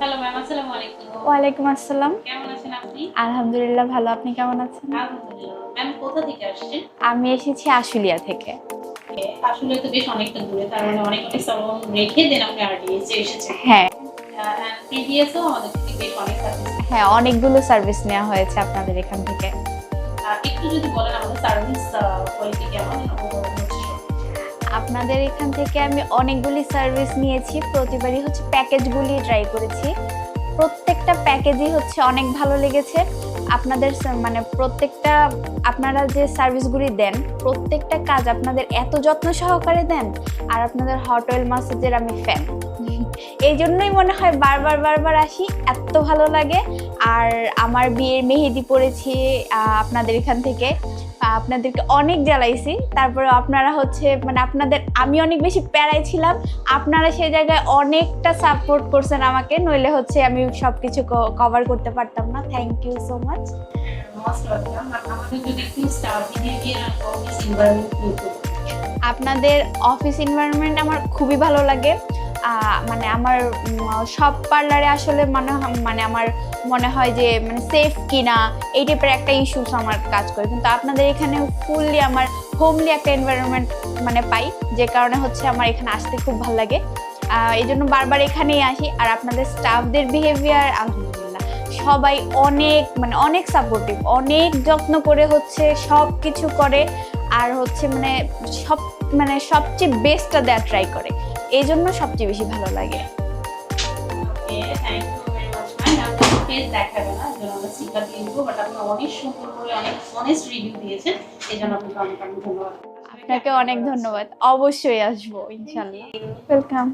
Hello ma'am আসসালামু আলাইকুম। ওয়ালাইকুম আসসালাম। কেমন আছেন আপনি? আলহামদুলিল্লাহ ভালো আপনি কেমন আছেন? আলহামদুলিল্লাহ। ম্যাম কোথা থেকে আসছেন? আমি এসেছি আশুলিয়া থেকে। আসলে তো বেশ অনেকটা দূরে তার মানে অনেক অনেক রেখে দেন আপনি আরডিএস এসেছেন। হ্যাঁ। প্রিভিয়াসও আমাদের থেকে বেশ অনেক সার্ভিস হ্যাঁ অনেকগুলো সার্ভিস নেওয়া হয়েছে আপনাদের এখান থেকে। একটু যদি বলেন আমাদের সার্ভিস কোয়ালিটি কেমন? আপনাদের এখান থেকে আমি অনেকগুলি সার্ভিস নিয়েছি। প্রতিবারই হচ্ছে প্যাকেজগুলি ট্রাই করেছি। প্রত্যেকটা প্যাকেজই হচ্ছে অনেক ভালো লেগেছে। আপনাদের মানে প্রত্যেকটা আপনারা যে সার্ভিসগুলি দেন, প্রত্যেকটা কাজ আপনাদের এত যত্ন সহকারে দেন, আর আপনাদের হট অয়েল মাসাজের আমি ফ্যান এই জন্যই মনে হয় বারবার বারবার আসি, এত ভালো লাগে। আর আমার বিয়ের মেহেদি পড়েছি আপনাদের এখান থেকে। আপনাদেরকে অনেক জ্বালাইছি। তারপরে আপনারা হচ্ছে মানে আপনাদের, আমি অনেক বেশি প্যারাই ছিলাম। আপনারা সেই জায়গায় অনেকটা সাপোর্ট করছেন আমাকে, নইলে হচ্ছে আমি সব কিছু কভার করতে পারতাম না। থ্যাংক ইউ সো মাচ আপনাদের অফিস এনভায়রনমেন্ট আমার খুবই ভালো লাগে। মানে আমার সব পার্লারে আসলে মানে মানে আমার মনে হয় যে মানে সেফ কিনা, এই টাইপের একটা ইস্যুস আমার কাজ করে। কিন্তু আপনাদের এখানে ফুললি আমার হোমলি একটা এনভায়রনমেন্ট মানে পাই, যে কারণে হচ্ছে আমার এখানে আসতে খুব ভালো লাগে। এই জন্য বারবার এখানেই আসি। আর আপনাদের স্টাফদের বিহেভিয়ার আলহামদুলিল্লাহ, সবাই অনেক মানে অনেক সাপোর্টিভ অনেক যত্ন করে হচ্ছে সব কিছু করে। আর হচ্ছে মানে সব মানে সবচেয়ে বেস্টটা দেওয়া ট্রাই করে। এই জন্য সবচেয়ে বেশি ভালো লাগে। Okay thank you very much ma'am আপনার ফেস দেখাবে না যেন আমরা স্টিকার দিয়ে দিব বাট আপনি অনেক সুন্দর করে অনেক অনেস্ট রিভিউ দিয়েছেন এই জন্য আপনাকে অনেক অনেক ধন্যবাদ। আপনাকে অনেক ধন্যবাদ। অবশ্যই আসব ইনশাল্লাহ। ওয়েলকাম